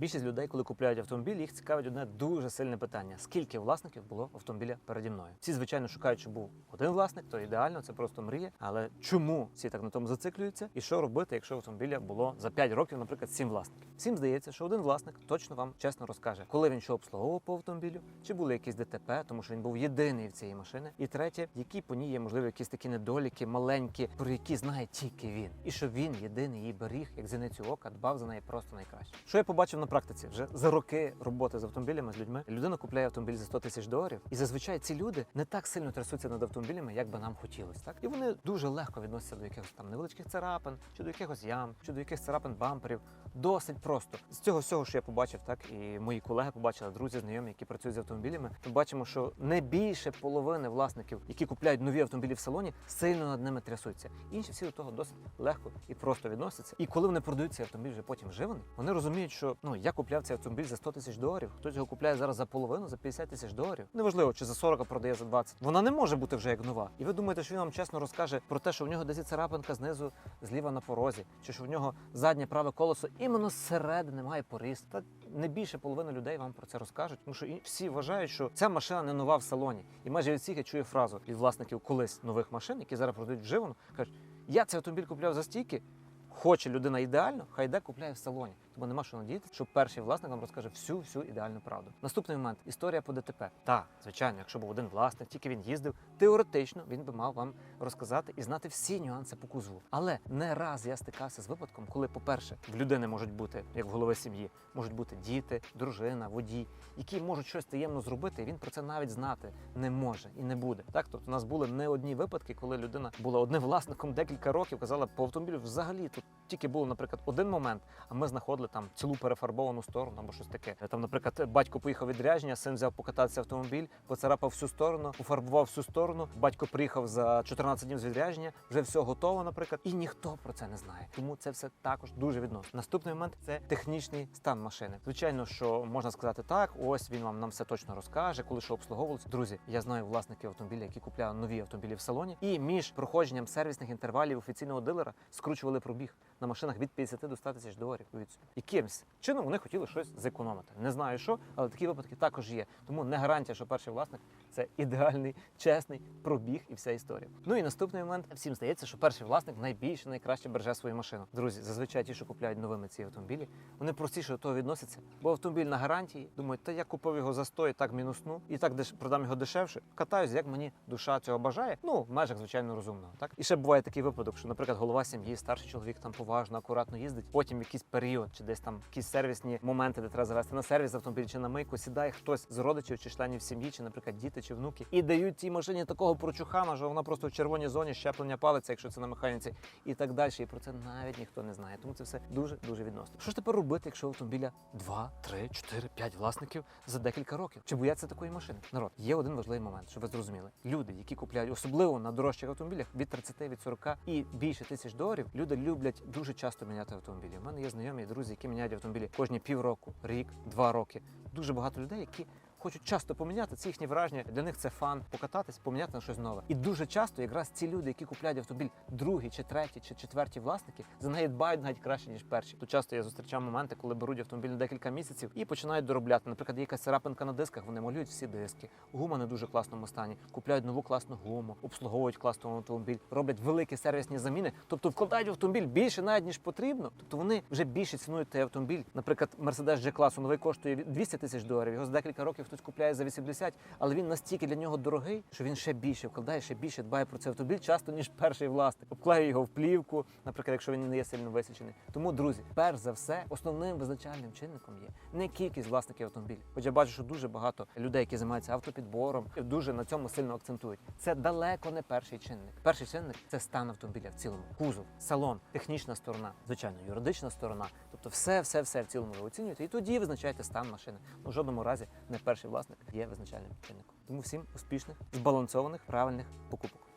Більшість людей, коли купляють автомобіль, їх цікавить одне дуже сильне питання: скільки власників було автомобіля переді мною? Всі, звичайно, шукають, щоб був один власник, то ідеально, це просто мрія. Але чому всі так на тому зациклюються? І що робити, якщо автомобіля було за 5 років, наприклад, 7 власників? Всім здається, що один власник точно вам чесно розкаже, коли він що обслуговував по автомобілю, чи були якісь ДТП, тому що він був єдиний в цієї машини. І третє, які по ній є можливо якісь такі недоліки, маленькі, про які знає тільки він, і що він єдиний її беріг, як зіницю ока, дбав за неї просто найкраще. Що я побачив на практиці вже за роки роботи з автомобілями з людьми. Людина купляє автомобіль за 100 тисяч доларів, і зазвичай ці люди не так сильно трясуться над автомобілями, як би нам хотілося. Так і вони дуже легко відносяться до якихось там невеличких царапин, чи до якихось ям, чи до якихось царапин бамперів. Досить просто з цього всього, що я побачив, так і мої колеги побачили, друзі, знайомі, які працюють з автомобілями. Ми бачимо, що не більше половини власників, які купляють нові автомобілі в салоні, сильно над ними трясуться. Інші всі до того досить легко і просто відносяться. І коли вони продають цей автомобіль вже потім вживаний, вони розуміють, що ну я купляв цей автомобіль за 100 тисяч доларів, хтось його купляє зараз за половину, за 50 тисяч доларів. Неважливо, чи за 40 а продає за 20. Вона не може бути вже як нова. І ви думаєте, що він вам чесно розкаже про те, що в нього десь царапинка знизу зліва на порозі, чи що в нього заднє праве колесо іменно зсередини має поріст. Та не більше половини людей вам про це розкажуть, тому що всі вважають, що ця машина не нова в салоні. І майже від всіх я чую фразу від власників колись нових машин, які зараз продають вживану, кажуть, я цей автомобіль купляв за стільки. Хоче людина ідеально, хай де купляє в салоні. Тому нема що надіятися, що перший власник вам розкаже всю всю ідеальну правду. Наступний момент історія по ДТП. Так, звичайно, якщо був один власник, тільки він їздив, теоретично він би мав вам розказати і знати всі нюанси по кузову. Але не раз я стикався з випадком, коли, по-перше, в людини можуть бути, як в голови сім'ї, можуть бути діти, дружина, водій, які можуть щось таємно зробити, і він про це навіть знати не може і не буде. Так, тобто у нас були не одні випадки, коли людина була одним власником декілька років, казала по автомобілю взагалі тут тільки було, наприклад, один момент, а ми знаходили там цілу перефарбовану сторону або щось таке. Там, наприклад, батько поїхав відрядження, син взяв покататися автомобіль, поцарапав всю сторону, пофарбував всю сторону. Батько приїхав за 14 днів з відрядження, вже все готово, наприклад, і ніхто про це не знає. Тому це все також дуже відносно. Наступний момент це технічний стан машини. Звичайно, що можна сказати так, ось він вам нам все точно розкаже, коли що обслуговувалося. Друзі, я знаю власників автомобіля, які купляли нові автомобілі в салоні, і між проходженням сервісних інтервалів офіційного дилера скручували пробіг на машинах від 50 до 100 тисяч доларів. Уявіть собі. Якимсь чином вони хотіли щось зекономити. Не знаю що, але такі випадки також є. Тому не гарантія, що перший власник це ідеальний, чесний пробіг і вся історія. Ну і наступний момент всім здається, що перший власник найбільше найкраще береже свою машину. Друзі, зазвичай ті, що купляють новими ці автомобілі, вони простіше до того відносяться, бо автомобіль на гарантії думають, та я купив його за 100 і так мінусну, і так деш... продам його дешевше. Катаюсь, як мені душа цього бажає. Ну, в межах звичайно розумного. Так і ще буває такий випадок, що, наприклад, голова сім'ї, старший чоловік там поважно, акуратно їздить. Потім якийсь період чи десь там якісь сервісні моменти, де треба завести на сервіс автомобіль чи на мийку, сідає хтось з родичів чи членів сім'ї, чи, наприклад, діти чи внуки, і дають цій машині такого прочухана, що вона просто в червоній зоні щеплення палиться, якщо це на механіці, і так далі. І про це навіть ніхто не знає. Тому це все дуже дуже відносно. Що ж тепер робити, якщо автомобіля 2, 3, 4, 5 власників за декілька років? Чи бояться такої машини? Народ, є один важливий момент, щоб ви зрозуміли. Люди, які купляють особливо на дорожчих автомобілях від 30, від 40 і більше тисяч доларів, люди люблять дуже часто міняти автомобілі. У мене є знайомі друзі, які міняють автомобілі кожні півроку, рік, два роки. Дуже багато людей, які хочуть часто поміняти це їхні враження. Для них це фан покататись, поміняти на щось нове. І дуже часто якраз ці люди, які купляють автомобіль, другі чи треті, чи четверті власники, за неї дбають навіть краще ніж перші. То часто я зустрічав моменти, коли беруть автомобіль на декілька місяців і починають доробляти. Наприклад, є якась царапинка на дисках, вони малюють всі диски. Гума не дуже класному стані, купляють нову класну гуму, обслуговують класний автомобіль, роблять великі сервісні заміни. Тобто вкладають в автомобіль більше навіть ніж потрібно. Тобто вони вже більше цінують той автомобіль. Наприклад, Mercedes G-класу новий коштує 200 тисяч доларів. Його за декілька років хтось купляє за 80, але він настільки для нього дорогий, що він ще більше вкладає, ще більше дбає про цей автомобіль, часто ніж перший власник. Обклеює його в плівку, наприклад, якщо він не є сильно висічений. Тому, друзі, перш за все, основним визначальним чинником є не кількість власників автомобілів. Хоч бачу, що дуже багато людей, які займаються автопідбором, дуже на цьому сильно акцентують. Це далеко не перший чинник. Перший чинник це стан автомобіля в цілому, кузов, салон, технічна сторона, звичайно, юридична сторона. Тобто, все, все, все в цілому ви оцінюєте, і тоді визначаєте стан машини. В жодному разі не перший власник є визначальним чинником. Тому всім успішних, збалансованих, правильних покупок.